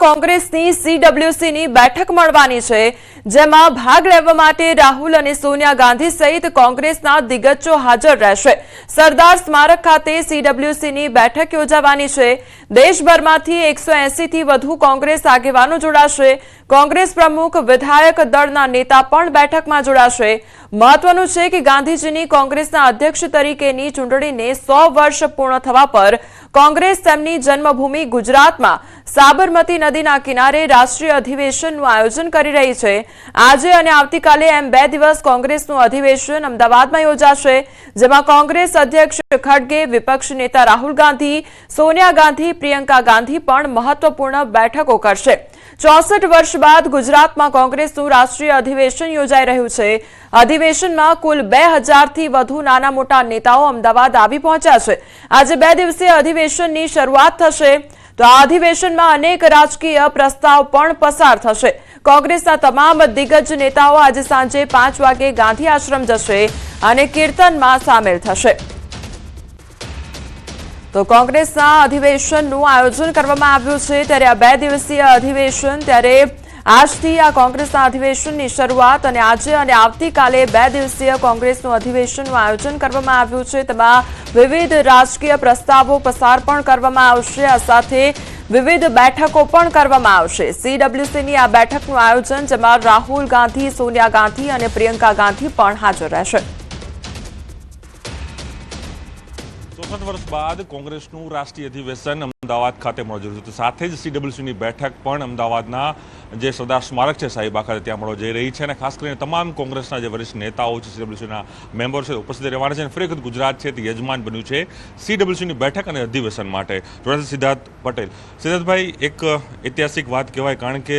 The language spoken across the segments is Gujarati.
કોંગ્રેસની સીડબ્લ્યુસીની બેઠક મળવાની છે, જેમાં ભાગ લેવા માટે રાહુલ અને સોનિયા ગાંધી સહિત કોંગ્રેસના દિગ્ગજો હાજર રહેશે. સરદાર સ્મારક ખાતે સીડબ્લ્યુસીની બેઠક યોજાવાની છે. દેશભરમાંથી એકસો થી વધુ કોંગ્રેસ આગેવાનો જોડાશે. કોંગ્રેસ પ્રમુખ વિધાયક દળના નેતા પણ બેઠકમાં જોડાશે. મહત્વનું છે કે ગાંધીજીની કોંગ્રેસના અધ્યક્ષ તરીકેની ચૂંટણીને સો વર્ષ પૂર્ણ થવા પર કોંગ્રેસ તેમની જન્મભૂમિ ગુજરાતમાં સાબરમતી નદીના કિનારે રાષ્ટ્રીય અધિવેશનનું આયોજન કરી રહી છે. આજે અને આવતીકાલે એમ બે દિવસ કોંગ્રેસનું અધિવેશન અમદાવાદમાં યોજાશે, જેમાં કોંગ્રેસ અધ્યક્ષ ખડગે, વિપક્ષ નેતા રાહુલ ગાંધી, સોનિયા ગાંધી, પ્રિયંકા ગાંધી પણ મહત્વપૂર્ણ બેઠકો કરશે. ચોસઠ વર્ષ બાદ ગુજરાતમાં કોંગ્રેસનું રાષ્ટ્રીય અધિવેશન યોજાઈ રહ્યું છે. અધિવેશનમાં કુલ બે હજારથી વધુ નાના મોટા નેતાઓ અમદાવાદ આવી પહોંચ્યા છે. આજે બે દિવસીય અધિવેશનની શરૂઆત થશે. તો આ અધિવેશનમાં અનેક રાજકીય પ્રસ્તાવ પણ પસાર થશે. કોંગ્રેસના તમામ દિગ્ગજ નેતાઓ આજે સાંજે પાંચ વાગે ગાંધી આશ્રમ જશે અને કીર્તનમાં સામેલ થશે. તો કોંગ્રેસના અધિવેશનનું આયોજન કરવામાં આવ્યું છે. ત્યારે આ બે દિવસીય અધિવેશન, ત્યારે આજથી આ કોંગ્રેસના અધિવેશનની શરૂઆત અને આજે અને આવતીકાલે બે દિવસીય કોંગ્રેસનું અધિવેશનનું આયોજન કરવામાં આવ્યું છે. તેમાં વિવિધ રાજકીય પ્રસ્તાવો પસાર પણ કરવામાં આવશે. આ સાથે વિવિધ બેઠકો પણ કરવામાં આવશે. સીડબ્લ્યુસીની આ બેઠકનું આયોજન, જેમાં રાહુલ ગાંધી, સોનિયા ગાંધી અને પ્રિયંકા ગાંધી પણ હાજર રહેશે. ચોસઠ વર્ષ બાદ કોંગ્રેસનું રાષ્ટ્રીય અધિવેશન અમદાવાદ ખાતે મળવા જઈ સાથે જ સીડબ્લ્યુસીની બેઠક પણ અમદાવાદના જે સરદાર સ્મારક છે, સાહેબા ખાતે ત્યાં મળવા જઈ રહી છે અને ખાસ કરીને તમામ કોંગ્રેસના જે વરિષ્ઠ નેતાઓ છે સીડબ્લ્યુસીના મેમ્બર છે, ઉપસ્થિત રહેવાના છે અને ફરી ગુજરાત છે, તે યજમાન બન્યું છે સીડબ્લ્યુસીની બેઠક અને અધિવેશન માટે. જોડાશે સિદ્ધાર્થ પટેલ. સિદ્ધાર્થભાઈ, એક ઐતિહાસિક વાત કહેવાય, કારણ કે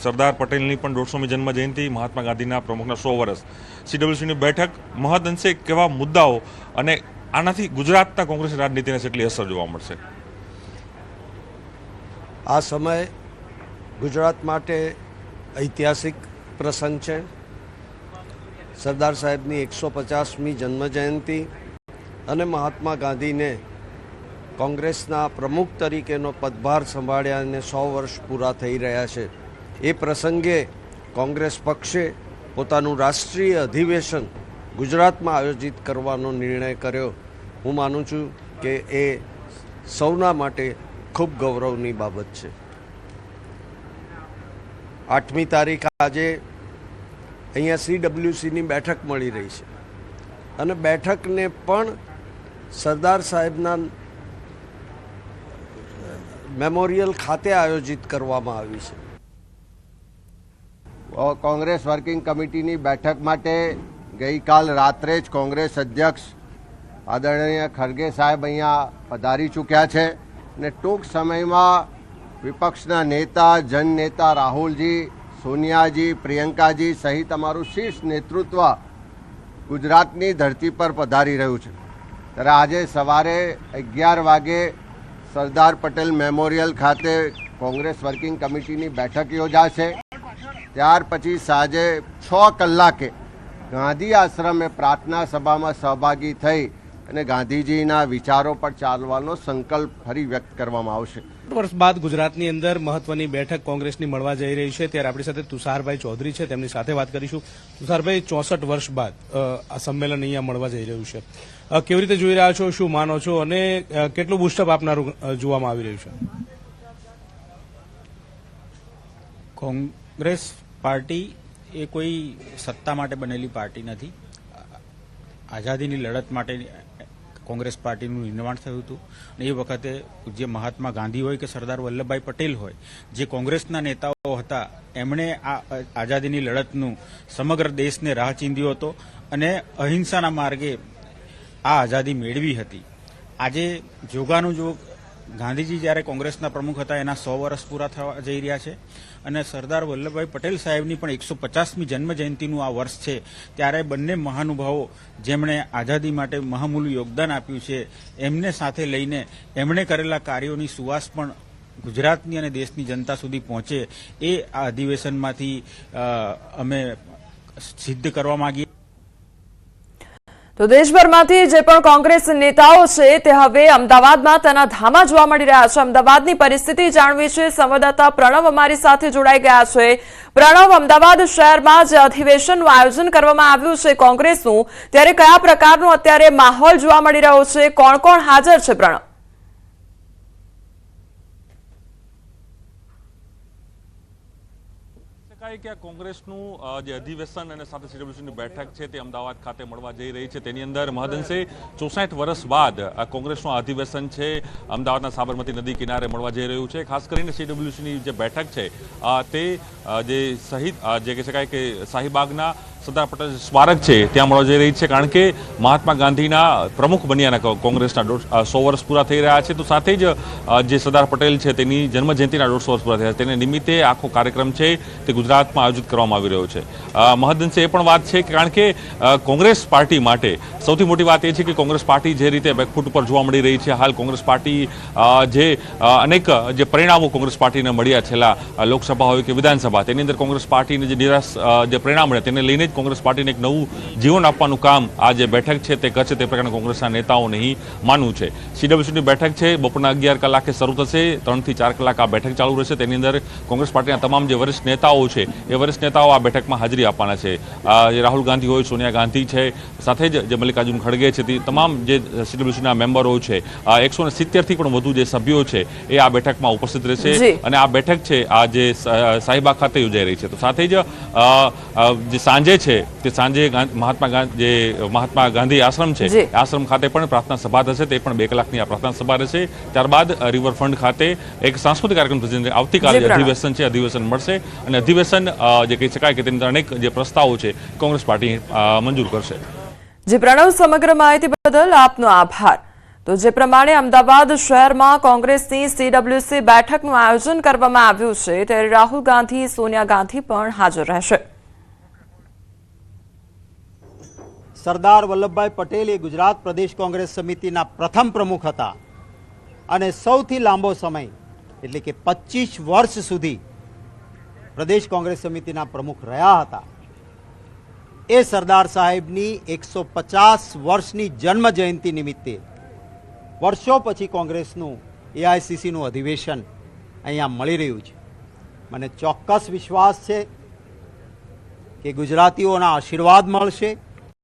સરદાર પટેલની પણ દોઢસોમી જન્મ જયંતિ મહાત્મા ગાંધીના પ્રમુખના સો વર્ષ. સીડબ્લ્યુસીની બેઠક મહદ અંશે કેવા મુદ્દાઓ અને આનાથી ગુજરાતના કોંગ્રેસ રાજનીતિને કેટલી અસર જોવા મળશે? આ સમય ગુજરાત માટે ઐતિહાસિક પ્રસંગ છે. સરદાર સાહેબની એકસો પચાસમી જન્મજયંતિ અને મહાત્મા ગાંધીને કોંગ્રેસના પ્રમુખ તરીકેનો પદભાર સંભાળ્યાને સો વર્ષ પૂરા થઈ રહ્યા છે. એ પ્રસંગે કોંગ્રેસ પક્ષે પોતાનું રાષ્ટ્રીય અધિવેશન ગુજરાતમાં આયોજિત કરવાનો નિર્ણય કર્યો. હું માનું છું કે એ સૌના માટે ખૂબ ગૌરવની બાબત છે. આઠમી તારીખ આજે અહીંયા સીડબ્લ્યુસીની બેઠક મળી રહી છે. અને બેઠકને પણ સરદાર સાહેબના મેમોરિયલ ખાતે આયોજિત કરવામાં આવી છે. કોંગ્રેસ વર્કિંગ કમિટીની બેઠક માટે ગઈકાલ રાત્રે જ કોંગ્રેસ અધ્યક્ષ આદરણીય ખરગે સાહેબ અહીંયા પધારી ચૂક્યા છે અને ટૂંક સમયમાં વિપક્ષના નેતા, જનનેતા રાહુલજી, સોનિયાજી, પ્રિયંકાજી સહિત અમારું શીર્ષ નેતૃત્વ ગુજરાતની ધરતી પર પધારી રહ્યું છે. ત્યારે આજે સવારે અગિયાર વાગે સરદાર પટેલ મેમોરિયલ ખાતે કોંગ્રેસ વર્કિંગ કમિટીની બેઠક યોજાશે. ત્યાર પછી સાંજે છ કલાકે ગાંધી આશ્રમે પ્રાર્થના સભામાં સહભાગી થઈ અને ગાંધીજીના વિચારો પર ચાલવાનો સંકલ્પ ફરી વ્યક્ત કરવામાં આવશે. વર્ષ બાદ ગુજરાતની અંદર મહત્વની બેઠક કોંગ્રેસની મળવા જઈ રહી છે. ત્યારે આપણી સાથે તુષારભાઈ ચૌધરી છે. તેમની સાથે વાત કરીશું. તુષારભાઈ ચોસઠ વર્ષ બાદ આ સંમેલન અહીંયા મળવા જઈ રહ્યું છે. કેવી રીતે જોઈ રહ્યા છો? શું માનો છો? અને કેટલું બુસ્ટઅપ આપનારું જોવામાં આવી રહ્યું છે? કોંગ્રેસ પાર્ટી એ કોઈ સત્તા માટે બનેલી પાર્ટી નથી. આઝાદીની લડત માટે કોંગ્રેસ પાર્ટીનું નિર્માણ થયું હતું. અને એ વખતે જે મહાત્મા ગાંધી હોય કે સરદાર વલ્લભભાઈ પટેલ હોય, જે કોંગ્રેસના નેતાઓ હતા, એમણે આ આઝાદીની લડતનું સમગ્ર દેશને રાહ ચીંધ્યો હતો અને અહિંસાના માર્ગે આ આઝાદી મેળવી હતી. આજે જોગાનું જો ગાંધીજી જ્યારે કોંગ્રેસના પ્રમુખ હતા, એના સો વર્ષ પૂરા થવા જઈ રહ્યા છે. અને સરદાર વલ્લભભાઈ પટેલ સાહેબની પણ એકસો પચાસમી જન્મ જયંતિનું આ વર્ષ છે. ત્યારે બંને મહાનુભાવો જેમણે આઝાદી માટે મહામૂલું યોગદાન આપ્યું છે, એમને સાથે લઈને એમણે કરેલા કાર્યોની સુવાસ પણ ગુજરાતની અને દેશની જનતા સુધી પહોંચે એ આ અધિવેશનમાંથી અમે સિદ્ધ કરવા માંગીએ તો દેશભરમાંથી જે પણ કોંગ્રેસ નેતાઓ છે, તે હવે અમદાવાદમાં તેના ધામા જોવા મળી રહ્યા છે. અમદાવાદની પરિસ્થિતિ જાણવી છે. સંવાદદાતા પ્રણવ અમારી સાથે જોડાઈ ગયા છે. પ્રણવ, અમદાવાદ શહેરમાં જે અધિવેશનનું આયોજન કરવામાં આવ્યું છે કોંગ્રેસનું, ત્યારે કયા પ્રકારનો અત્યારે માહોલ જોવા મળી રહ્યો છે? કોણ કોણ હાજર છે, પ્રણવ? શકાય કે આ કોંગ્રેસનું જે અધિવેશન અને સાથે સીડબ્લ્યુસીની બેઠક છે તે અમદાવાદ ખાતે મળવા જઈ રહી છે તેની અંદર મહદઅંશે ચોસાઠ વર્ષ બાદ આ કોંગ્રેસનું અધિવેશન છે અમદાવાદના સાબરમતી નદી કિનારે મળવા જઈ રહ્યું છે. ખાસ કરીને સીડબ્લ્યુસીની જે બેઠક છે તે જે અ, જે કહી શકાય કે શાહીબાગના સરદાર પટેલ સ્મારક છે, ત્યાં મળવા જઈ રહી છે, કારણ કે મહાત્મા ગાંધીના પ્રમુખ બન્યાના કોંગ્રેસના સો વર્ષ પૂરા થઈ રહ્યા છે. તો સાથે જ જે સરદાર પટેલ છે, તેની જન્મ જયંતિના દોઢસો વર્ષ પૂરા થયા તેને નિમિત્તે આખો કાર્યક્રમ છે, તે ગુજરાતમાં આયોજિત કરવામાં આવી રહ્યો છે. મહદઅંશે એ પણ વાત છે કે, કારણ કે કોંગ્રેસ પાર્ટી માટે સૌથી મોટી વાત એ છે કે, કોંગ્રેસ પાર્ટી જે રીતે બેકફૂટ ઉપર જોવા મળી રહી છે, હાલ કોંગ્રેસ પાર્ટી જે અનેક, જે પરિણામો કોંગ્રેસ પાર્ટીને મળ્યા છેલ્લા લોકસભા હોય કે વિધાનસભા, તેની અંદર કોંગ્રેસ પાર્ટીને જે નિરાશ જે પરિણામ મળ્યા, તેને લઈને જ કોંગ્રેસ પાર્ટીને એક નવું જીવન આપવાનું કામ આ જે બેઠક છે તે કરશે તે પ્રકારના કોંગ્રેસના નેતાઓ નહીં માનવું છે. સીડબ્લ્યુસીની બેઠક છે બપોરના અગિયાર કલાકે શરૂ થશે ત્રણથી ચાર કલાક આ બેઠક ચાલુ રહેશે. તેની અંદર કોંગ્રેસ પાર્ટીના તમામ જે વરિષ્ઠ નેતાઓ છે એ વરિષ્ઠ નેતાઓ આ બેઠકમાં હાજરી આપવાના છે. આ જે રાહુલ ગાંધી હોય સોનિયા ગાંધી છે સાથે જ જે મલ્લિકાર્જુન ખડગે છે તે તમામ જે સીડબ્લ્યુસીના મેમ્બરો છે એકસો ને સિત્તેરથી પણ વધુ જે સભ્યો છે એ આ બેઠકમાં ઉપસ્થિત રહેશે અને આ બેઠક છે આ જે સ- ખાતે યોજાઈ રહી છે. તો સાથે જ જે સાંજે છે તે સાંજે મહાત્મા ગાંધી જે મહાત્મા ગાંધી આશ્રમ છે આશ્રમ ખાતે પણ પ્રાર્થના સભા થશે તે પણ બે કલાકની આ પ્રાર્થના સભા રહેશે. ત્યારબાદ રિવરફ્રન્ટ ખાતે એક સાંસ્કૃતિક કાર્યક્રમ થશે આવતીકાલે અધિવેશન છે અધિવેશન મળશે. અને અધિવેશન જે કહી શકાય કે તેની અનેક જે પ્રસ્તાવો છે કોંગ્રેસ પાર્ટી મંજૂર કરશે. જે પ્રણવ સમગ્ર માહિતી બદલ આપનો આભાર. તો જે પ્રમાણે અમદાવાદ શહેરમાં કોંગ્રેસની સીડબ્લ્યુસી બેઠકનું આયોજન કરવામાં આવ્યું છે ત્યારે રાહુલ ગાંધી સોનિયા ગાંધી પણ હાજર રહેશે. સરદાર વલ્લભભાઈ પટેલ એ ગુજરાત પ્રદેશ કોંગ્રેસ સમિતિના પ્રથમ પ્રમુખ હતા. અને સૌથી લાંબો સમય, એટલે કે પચીસ વર્ષ સુધી પ્રદેશ કોંગ્રેસ સમિતિના પ્રમુખ રહ્યા હતા. એ સરદાર સાહેબની એકસો પચાસ વર્ષની જન્મ જયંતિ નિમિત્તે વર્ષો પછી કોંગ્રેસનું એઆઈસીસીનું અધિવેશન અહીંયા મળી રહ્યું છે. મને ચોક્કસ વિશ્વાસ છે કે ગુજરાતીઓના આશીર્વાદ મળશે.